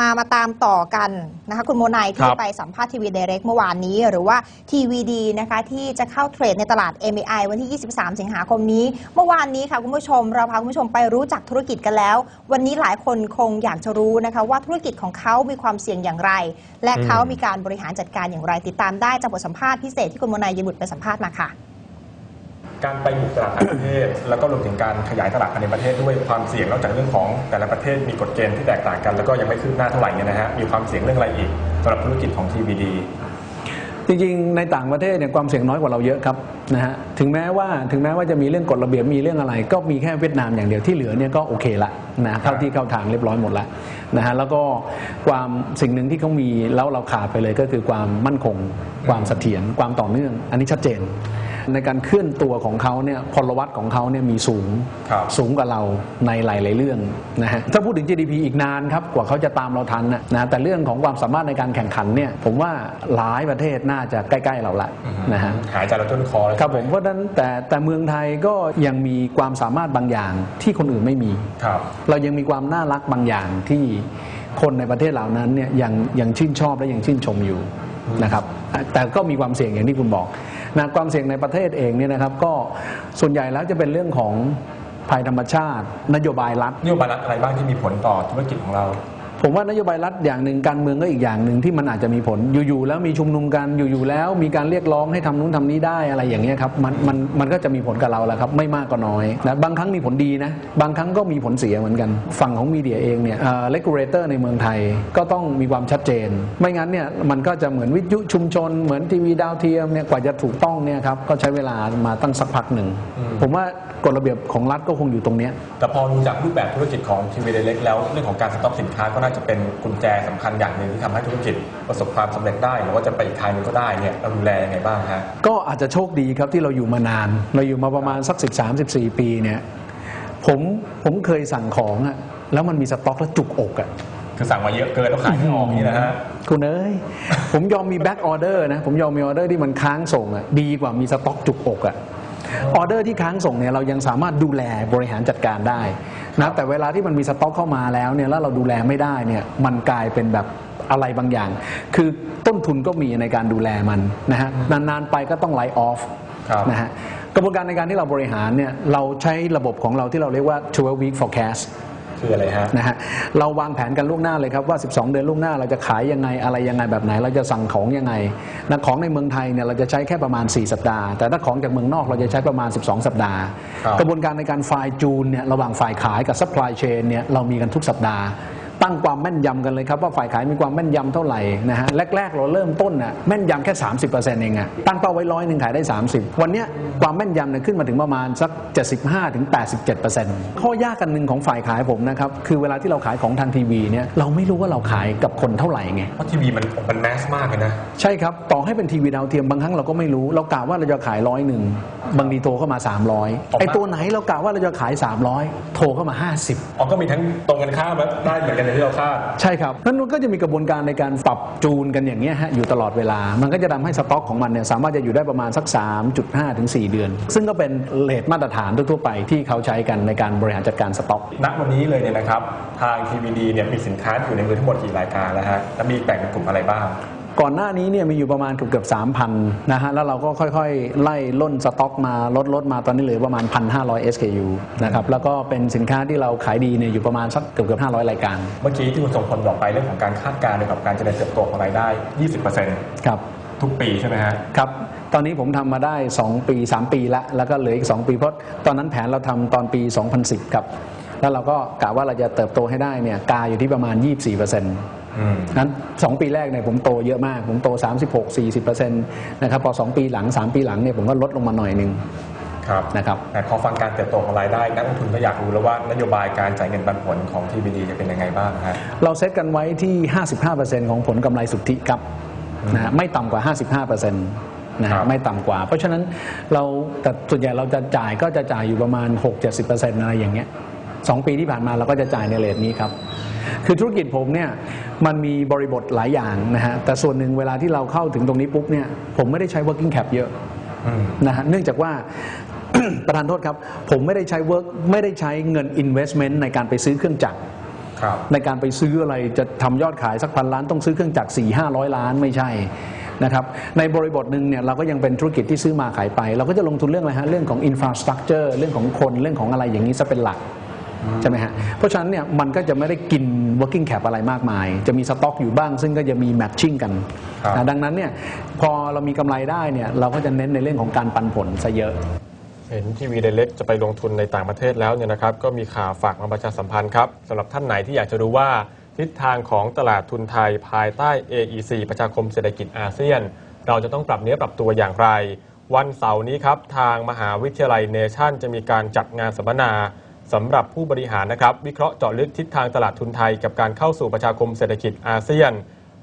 มามาตามต่อกันนะคะคุณโมนายครัที่บไปสัมภาษณ์ทีวีเดเรกเมื่อวานนี้ หรือว่า TVD นะคะที่จะเข้าเทรดในตลาด MAI วันที่ 23 สิงหาคมนี้ เมื่อวานนี้ค่ะคุณผู้ชม เราพาคุณผู้ชมไปรู้จักธุรกิจกันแล้ว วันนี้หลายคนคงอยากจะรู้นะคะว่าธุรกิจของเขามีความเสี่ยงอย่างไร และเขามีการบริหารจัดการอย่างไร ติดตามได้จากบทสัมภาษณ์พิเศษที่คุณโมนายยบุตรไปสัมภาษณ์มาค่ะ การไปบุกตลาดต่างประเทศ แล้วก็รวมถึงการขยายตลาดภายในประเทศด้วยความเสี่ยงนอกจากเรื่องของแต่ละประเทศมีกฎเกณฑ์ที่แตกต่างกัน แล้วก็ยังไม่คืบหน้าเท่าไหร่เนี่ยนะฮะมีความเสี่ยงเรื่องอะไรอีกสำหรับธุรกิจของ TBD จริงๆ ในต่างประเทศเนี่ยความเสี่ยงน้อยกว่าเราเยอะครับนะฮะถึงแม้ว่าถึงแม้ว่าจะมีเรื่องกฎระเบียบมีเรื่องอะไร ก็มีแค่เวียดนามอย่างเดียวที่เหลือเนี่ยก็โอเคละนะเข้าที่เข้าทางเรียบร้อยหมดละนะฮะแล้วก็ความสิ่งหนึ่งที่เขามีแล้วเราขาดไปเลยก็คือความมั่นคง ความเสถียรความต่อเนื่อง อันนี้ชัดเจน ในการเคลื่อนตัวของเขาเนี่ยพลวัตของเขาเนี่ยมีสูงครับสูงกว่าเราในหลาย ๆ เรื่องนะฮะถ้าพูดถึง GDP อีกนานครับกว่าเขาจะตามเราทันนะนะแต่เรื่องของความสามารถในการแข่งขันเนี่ยผมว่าหลายประเทศน่าจะใกล้ ๆ เราละนะฮะหายใจเราต้นคอเลยครับผมเพราะฉะนั้นแต่แต่เมืองไทยก็ยังมีความสามารถบางอย่างที่คนอื่นไม่มีครับเรายังมีความน่ารักบางอย่างที่คนในประเทศเหล่านั้นเนี่ยยังยังชื่นชอบและยังชื่นชมอยู่นะครับแต่ก็มีความเสี่ยงอย่างที่คุณบอก นะความเสี่ยงในประเทศเองเนี่ยนะครับ ก็ส่วนใหญ่แล้วจะเป็นเรื่องของภัยธรรมชาติ นโยบายรัฐ นโยบายรัฐอะไรบ้างที่มีผลต่อธุรกิจของเรา ผมว่านโยบายรัฐอย่างหนึ่งการเมืองก็อีกอย่างหนึ่งที่มันอาจจะมีผลอยู่ๆแล้วมีชุมนุมกันอยู่ๆแล้วมีการเรียกร้องให้ทำนู้นทำนี้ได้อะไรอย่างเงี้ยครับมันมันมันก็จะมีผลกับเราแหละครับไม่มากก็น้อยนะบางครั้งมีผลดีนะบางครั้งก็มีผลเสียเหมือนกัน ฝั่งของมีเดียเองเนี่ยเลกูเลเตอร์ในเมืองไทยก็ต้องมีความชัดเจน ไม่งั้นเนี่ยมันก็จะเหมือนวิทยุชุมชน เหมือนทีวีดาวเทียมเนี่ยกว่าจะถูกต้องเนี่ยครับก็ใช้เวลามาตั้งสักพักหนึ่งอืมผมว่ากฎระเบียบของรัฐก็คงอยู่ตรงเนี้ยแต่พอดูจากรูปแบบธุรกิจของ TBD เล็กแล้วเรื่องของการสต็อกสินค้าก็น่าจะเป็นกุญแจสำคัญอย่างหนึ่งที่ทำให้ธุรกิจประสบความสำเร็จได้หรือว่าจะไปอีกทางหนึงก็ได้เนี่ยเราดูแลยังไงบ้างฮะก็อาจจะโชคดีครับที่เราอยู่มานาน เราอยู่มาประมาณสัก 13 14 ปีเนี่ยผมผมเคยสั่งของอะแล้วมันมีสต็อกแล้วจุกอกอะคือสั่งมาเยอะเกินแล้วขายไม่ออกนี่นะฮะคุณเอ้ยผมยอมมีแบ็กออเดอร์นะผมยอมมีออเดอร์ที่มันค้างส่งอะดีกว่ามีสต็อกจุกอกอะออเดอร์ที่ค้างส่งเนี่ยเรายังสามารถดูแลบริหารจัดการได้ นะแต่เวลาที่มันมีสต็อกเข้ามาแล้วเนี่ยแล้วเราดูแลไม่ได้เนี่ยมันกลายเป็นแบบอะไรบางอย่าง คือต้นทุนก็มีในการดูแลมันนะฮะนานๆไปก็ต้องไลฟ์ออฟครับนะฮะกระบวนการในการที่เราบริหารเนี่ยเราใช้ระบบของเราที่เราเรียกว่า 12 week forecast คืออะไรฮะนะฮะเราวางแผนกันล่วงหน้าเลยครับว่า 12 เดือนล่วงหน้าเราจะขายยังไงอะไรยังไงแบบไหน เราจะสั่งของยังไงนะของในเมืองไทยเนี่ยเราจะใช้แค่ประมาณ 4 สัปดาห์ แต่ถ้าของจากเมืองนอกเราจะใช้ประมาณ 12 สัปดาห์ครับกระบวนการในการไฟล์จูนเนี่ยระหว่างฝ่ายขายกับซัพพลายเชนเนี่ยเรามีกันทุกสัปดาห์ ตั้งความแม่นยำกันเลยครับว่าฝ่ายขายมีความแม่นยำเท่าไหร่นะฮะแรกๆเราเริ่มต้นน่ะแม่นยำแค่ 30%เองอะตั้งเป้าไว้ร้อยหนึ่งขายได้ 30 วันเนี้ยความแม่นยำเนี่ยขึ้นมาถึงประมาณสัก 75ถึง87%ข้อยากกันหนึ่งของฝ่ายขายผมนะครับคือเวลาที่เราขายของทางทีวีเนี่ยเราไม่รู้ว่าเราขายกับคนเท่าไหร่ไงเพราะทีวีมันมันแมสมากเลยนะใช่ครับต่อให้เป็นทีวีดาวเทียมบางครั้งเราก็ไม่รู้เรากะว่าเราจะขายร้อยหนึ่งบางทีโทรเข้ามา 300ไอ้ตัวไหนเรากะว่าเราจะขาย 300 โทรเข้ามา 50อ๋อก็มีทั้งตรงกันข้ามและได้เหมือนกันอย่างที่เราคาด ใช่ครับนั้นมันก็จะมีกระบวนการในการปรับจูนกันอย่างเงี้ยฮะอยู่ตลอดเวลา มันก็จะทำให้สต็อกของมันเนี่ยสามารถจะอยู่ได้ประมาณสัก 3.5 ถึง 4 เดือน ซึ่งก็เป็นเลทมาตรฐานทั่วๆไปที่เขาใช้กันในการบริหารจัดการสต็อก ณ วันนี้เลยเนี่ยนะครับ ทาง TVD เนี่ยมีสินค้าอยู่ในมือทั้งหมดกี่รายการแล้วฮะ และมีแบ่งเป็นกลุ่มอะไรบ้าง ก่อนหน้านี้เนี่ยมีอยู่ประมาณเกือบเกือบสามพันนะฮะแล้วเราก็ค่อยๆ ไล่ล่นสต็อกมาลดลดมาตอนนี้เหลือประมาณ 1,500 SKU นะครับแล้วก็เป็นสินค้าที่เราขายดีเนี่ยอยู่ประมาณสักเกือบเกือบ500 รายการ เมื่อกี้ที่คุณทรงพลบอกไปเรื่องของการคาดการณ์เกี่ยวกับการเจริญเติบโตของรายได้ 20%ครับทุกปีใช่ไหมฮะครับตอนนี้ผมทำมาได้ 2 ปี 3 ปีละแล้วก็เหลืออีก 2 ปีเพราะตอนนั้นแผนเราทำตอนปี 2010ครับแล้วเราก็กะว่าเราจะเติบโตให้ได้เนี่ยกาอยู่ที่ประมาณ 24% นอืมั้น2ปีแรกเนี่ยผมโตเยอะมาก ผมโต 36-40%นะครับพอ 2 ปีหลัง 3 ปีหลังเนี่ยผมก็ลดลงมาหน่อยหนึงครับนะครับแต่พอฟังการเติบโตของรายได้นักลงทุนก็อยากรู้แล้วว่านโยบายการจ่ายเงินปันผลของ TVD จะเป็นยังไงบ้างฮะเราเซตกันไว้ที่ 55%ของผลกำไรสุทธิครับนะฮะไม่ต่ำกว่า 55%นะฮะครับไม่ต่ำกว่า เพราะฉะนั้นเราแต่ส่วนใหญ่เราจะจ่ายก็จะจ่ายอยู่ประมาณ 6-70%อะไรอย่างเงี้ย สองปีที่ผ่านมาเราก็จะจ่ายในเรทนี้ครับ คือธุรกิจผมเนี่ยมันมีบริบทหลายอย่างนะฮะแต่ส่วนหนึ่งเวลาที่เราเข้าถึงตรงนี้ปุ๊บเนี่ยผมไม่ได้ใช้ working cap เยอะอืมนะฮะเนื่องจากว่าประธานโทษครับ ผมไม่ได้ใช้ work ไม่ได้ใช้เงิน investment ในการไปซื้อเครื่องจักรครับในการไปซื้ออะไรจะทำยอดขายสักพันล้านต้องซื้อเครื่องจักร4 5 0 0ล้านไม่ใช่นะครับในบริบทหนึ่งเนี่ยเราก็ยังเป็นธุรกิจที่ซื้อมาขายไป เราก็จะลงทุนเรื่องอะไรฮะเรื่องของอินฟราสตรักเจอร์เรื่องของคนเรื่องของอะไรอย่างนี้ซะเป็นหลัก ใช่ไหมฮะ เพราะฉะนั้นเนี่ยมันก็จะไม่ได้กิน working cap อะไรมากมาย จะมีสต็อกอยู่บ้าง ซึ่งก็จะมี matching กันครับนะดังนั้นเนี่ยพอเรามีกำไรได้เนี่ยเราก็จะเน้นในเรื่องของการปันผลซะเยอะ เห็นทีวีเดเล็กจะไปลงทุนในต่างประเทศแล้วเนี่ยนะครับ ก็มีข่าวฝากมาประชาสัมพันธ์ครับสำหรับท่านไหนที่อยากจะรู้ว่าทิศทางของตลาดทุนไทยภายใต้ AEC ประชาคมเศรษฐกิจอาเซียน เราจะต้องปรับเนื้อปรับตัวอย่างไร วันเสาร์นี้ครับ ทางมหาวิทยาลัยเนชั่นจะมีการจัดงานสัมมนา สำหรับผู้บริหารนะครับ วิเคราะห์เจาะลึกทิศทางตลาดทุนไทย กับการเข้าสู่ประชาคมเศรษฐกิจอาเซียน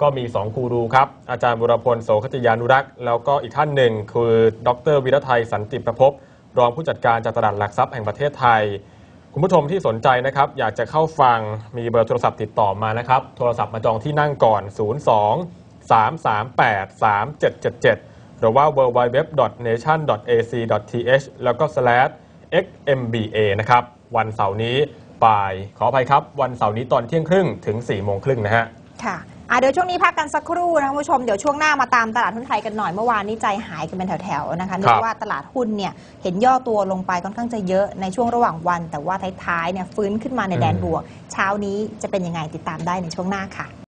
ก็มี 2 กูรูครับ อาจารย์บุรพลโสขจยานุรักษ์ แล้วก็อีกท่านหนึ่ง คือ ดรวิรไทยสันติประพบรองผู้จัดการจากตลาดหลักทรัพย์แห่งประเทศไทย คุณผู้ชมที่สนใจนะครับ อยากจะเข้าฟังมีเบอร์โทรศัพท์ติดต่อมานะครับ โทรศัพท์มาจองที่นั่งก่อน 02 338 3777 หรือว่า www.nation.ac.th แล้วก็ xmba นะครับ วันเสาร์นี้บ่าย ขออภัยครับ วันเสาร์นี้ตอนเที่ยงครึ่งถึง4โมงครึ่งนะฮะค่ะอะ เดี๋ยวช่วงนี้พักกันสักครู่นะคุณผู้ชม เดี๋ยวช่วงหน้ามาตามตลาดหุ้นไทยกันหน่อย เมื่อวานนี้ใจหายกันเป็นแถวๆนะคะเนื่องจากว่าตลาดหุ้นเนี่ยเห็นย่อตัวลงไปค่อนข้างจะเยอะในช่วงระหว่างวัน แต่ว่าท้ายๆเนี่ยฟื้นขึ้นมาในแดนบวก เช้านี้จะเป็นยังไงติดตามได้ในช่วงหน้าค่ะ